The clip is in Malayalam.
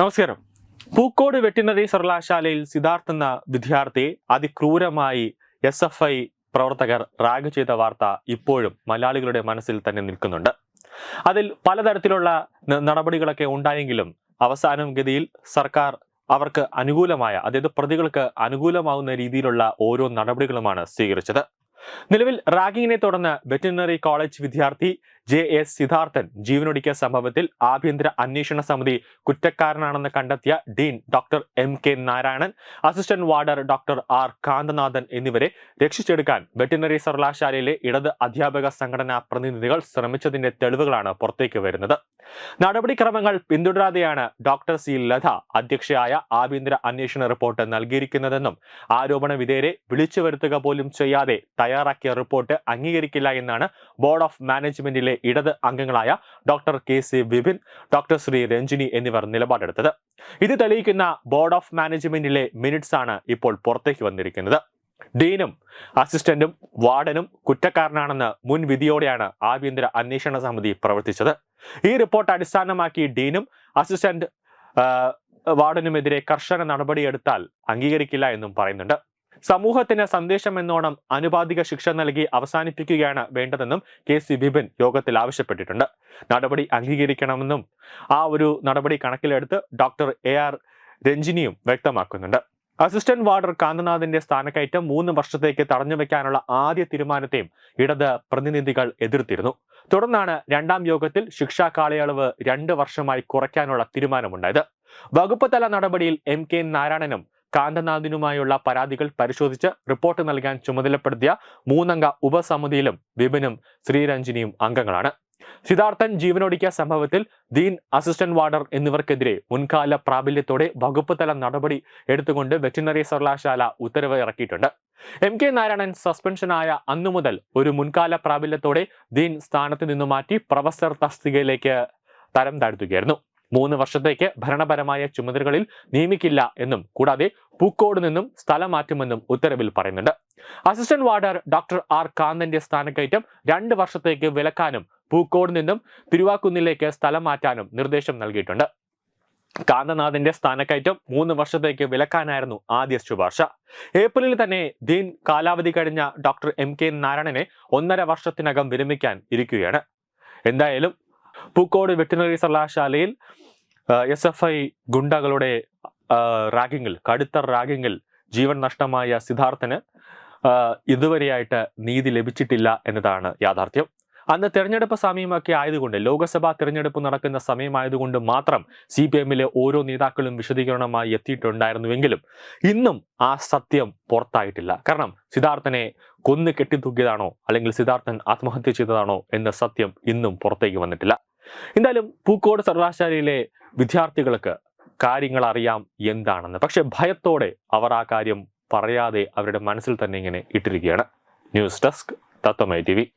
നമസ്കാരം. പൂക്കോട് വെറ്റിനറി സർവകലാശാലയിൽ സിദ്ധാർത്ഥ് എന്ന വിദ്യാർത്ഥിയെ അതിക്രൂരമായി എസ് എഫ് ഐ പ്രവർത്തകർ റാഗ് ചെയ്ത വാർത്ത ഇപ്പോഴും മലയാളികളുടെ മനസ്സിൽ തന്നെ നിൽക്കുന്നുണ്ട്. അതിൽ പലതരത്തിലുള്ള നടപടികളൊക്കെ ഉണ്ടായെങ്കിലും അവസാനം ഗതിയിൽ സർക്കാർ അവർക്ക് അനുകൂലമായ അതായത് പ്രതികൾക്ക് അനുകൂലമാവുന്ന രീതിയിലുള്ള ഓരോ നടപടികളുമാണ് സ്വീകരിച്ചത്. നിലവിൽ റാഗിങ്ങിനെ തുടർന്ന് വെറ്റിനറി കോളേജ് വിദ്യാർത്ഥി ജെ എസ് സിദ്ധാർത്ഥൻ ജീവനൊടുക്കിയ സംഭവത്തിൽ ആഭ്യന്തര അന്വേഷണ സമിതി കുറ്റക്കാരനാണെന്ന് കണ്ടെത്തിയ dean doctor M K Narayanan assistant warder doctor R Kanthanathan എന്നിവരെ രക്ഷിച്ചെടുക്കാൻ വെറ്റിനറി സർവകലാശാലയിലെ ഇടത് അധ്യാപക സംഘടനാ പ്രതിനിധികൾ ശ്രമിച്ചതിന്റെ തെളിവുകളാണ് പുറത്തേക്ക് വരുന്നത്. നടപടിക്രമങ്ങൾ പിന്തുടരാതെയാണ് ഡോക്ടർ സി ലത അധ്യക്ഷയായ ആഭ്യന്തര അന്വേഷണ റിപ്പോർട്ട് നൽകിയിരിക്കുന്നതെന്നും ആരോപണ വിധേയരെ വിളിച്ചു വരുത്തുക പോലും ചെയ്യാതെ തയ്യാറാക്കിയ റിപ്പോർട്ട് അംഗീകരിക്കില്ല എന്നാണ് ബോർഡ് ഓഫ് മാനേജ്മെന്റിലെ ഇടത് അംഗങ്ങളായ doctor K C Vipin doctor Sreeranjini എന്നിവർ നിലപാടെടുത്തത്. ഇത് തെളിയിക്കുന്ന ബോർഡ് ഓഫ് മാനേജ്മെന്റിലെ മിനിറ്റ്സ് ആണ് ഇപ്പോൾ പുറത്തേക്ക് വന്നിരിക്കുന്നത്. ഡീനും അസിസ്റ്റന്റും വാർഡനും കുറ്റക്കാരനാണെന്ന് മുൻ വിധിയോടെയാണ് ആഭ്യന്തര അന്വേഷണ സമിതി പ്രവർത്തിച്ചത്. ഈ റിപ്പോർട്ട് അടിസ്ഥാനമാക്കി ഡീനും അസിസ്റ്റന്റ് വാർഡനുമെതിരെ കർശന നടപടിയെടുത്താൽ അംഗീകരിക്കില്ല എന്നും പറയുന്നുണ്ട്. സമൂഹത്തിന് സന്ദേശം എന്നോണം അനുപാതിക ശിക്ഷ നൽകി അവസാനിപ്പിക്കുകയാണ് വേണ്ടതെന്നും കെ സി ബിപിൻ യോഗത്തിൽ ആവശ്യപ്പെട്ടിട്ടുണ്ട്. നടപടി അംഗീകരിക്കണമെന്നും ആ ഒരു നടപടി കണക്കിലെടുത്ത് ഡോക്ടർ എ ആർ രഞ്ജിനിയും വ്യക്തമാക്കുന്നുണ്ട്. അസിസ്റ്റന്റ് വാർഡർ കാന്തനാഥിന്റെ സ്ഥാനക്കയറ്റം മൂന്ന് വർഷത്തേക്ക് തടഞ്ഞു വെക്കാനുള്ള ആദ്യ തീരുമാനത്തെയും ഇടത് പ്രതിനിധികൾ എതിർത്തിരുന്നു. തുടർന്നാണ് രണ്ടാം യോഗത്തിൽ ശിക്ഷാ കാലയളവ് രണ്ട് വർഷമായി കുറയ്ക്കാനുള്ള തീരുമാനമുണ്ടായത്. വകുപ്പ് തല നടപടിയിൽ എം കെ നാരായണനും കാന്തനാഥിനുമായുള്ള പരാതികൾ പരിശോധിച്ച് റിപ്പോർട്ട് നൽകാൻ ചുമതലപ്പെടുത്തിയ മൂന്നംഗ ഉപസമിതിയിലും വിപിനും ശ്രീരഞ്ജിനിയും അംഗങ്ങളാണ്. സിദ്ധാർത്ഥൻ ജീവനൊടുക്കിയ സംഭവത്തിൽ ദീൻ അസിസ്റ്റന്റ് വാർഡർ എന്നിവർക്കെതിരെ മുൻകാല പ്രാബല്യത്തോടെ വകുപ്പ് തല നടപടി എടുത്തുകൊണ്ട് വെറ്റിനറി സർവകലാശാല ഉത്തരവ് ഇറക്കിയിട്ടുണ്ട്. എം കെ നാരായണൻ സസ്പെൻഷനായ അന്നു മുതൽ ഒരു മുൻകാല പ്രാബല്യത്തോടെ ദീൻ സ്ഥാനത്ത് നിന്ന് മാറ്റി പ്രൊഫസർ തസ്തികയിലേക്ക് തരം താഴ്ത്തുകയായിരുന്നു. മൂന്ന് വർഷത്തേക്ക് ഭരണപരമായ ചുമതലകളിൽ നിയമിക്കില്ല എന്നും കൂടാതെ പൂക്കോട് നിന്നും സ്ഥലം മാറ്റുമെന്നും ഉത്തരവിൽ പറയുന്നുണ്ട്. അസിസ്റ്റന്റ് വാർഡർ ഡോക്ടർ ആർ കാന്തന്റെ സ്ഥാനക്കയറ്റം രണ്ട് വർഷത്തേക്ക് വിലക്കാനും പൂക്കോട് നിന്നും തിരുവാക്കുന്നിലേക്ക് സ്ഥലം മാറ്റാനും നിർദ്ദേശം നൽകിയിട്ടുണ്ട്. കാന്തനാഥിന്റെ സ്ഥാനക്കയറ്റം മൂന്ന് വർഷത്തേക്ക് വിലക്കാനായിരുന്നു ആദ്യ ശുപാർശ. ഏപ്രിലിൽ തന്നെ ദീൻ കാലാവധി കഴിഞ്ഞ ഡോക്ടർ എം കെ നാരായണനെ ഒന്നര വർഷത്തിനകം വിരമിക്കാൻ ഇരിക്കുകയാണ്. എന്തായാലും പൂക്കോട് വെറ്റിനറി സർവകലാശാലയിൽ എസ് എഫ് ഐ ഗുണ്ടകളുടെ റാഗിങ്ങിൽ കടുത്ത റാഗിങ്ങിൽ ജീവൻ നഷ്ടമായ സിദ്ധാർത്ഥന് ഇതുവരെയായിട്ട് നീതി ലഭിച്ചിട്ടില്ല എന്നതാണ് യാഥാർത്ഥ്യം. അന്ന് തെരഞ്ഞെടുപ്പ് സമയമൊക്കെ ആയതുകൊണ്ട് ലോക്സഭാ തെരഞ്ഞെടുപ്പ് നടക്കുന്ന സമയമായതുകൊണ്ട് മാത്രം സി പി എമ്മിലെ ഓരോ നേതാക്കളും വിശദീകരണമായി എത്തിയിട്ടുണ്ടായിരുന്നുവെങ്കിലും ഇന്നും ആ സത്യം പുറത്തായിട്ടില്ല. കാരണം സിദ്ധാർത്ഥനെ കൊന്നു കെട്ടിത്തൂക്കിയതാണോ അല്ലെങ്കിൽ സിദ്ധാർത്ഥൻ ആത്മഹത്യ ചെയ്തതാണോ എന്ന സത്യം ഇന്നും പുറത്തേക്ക് വന്നിട്ടില്ല. എന്തായാലും പൂക്കോട് സർവകലാശാലയിലെ വിദ്യാർത്ഥികൾക്ക് കാര്യങ്ങൾ അറിയാം എന്താണെന്ന്. പക്ഷെ ഭയത്തോടെ അവർ ആ കാര്യം പറയാതെ അവരുടെ മനസ്സിൽ തന്നെ ഇങ്ങനെ ഇട്ടിരിക്കുകയാണ്. ന്യൂസ് ഡെസ്ക് തത്വമൈ ടി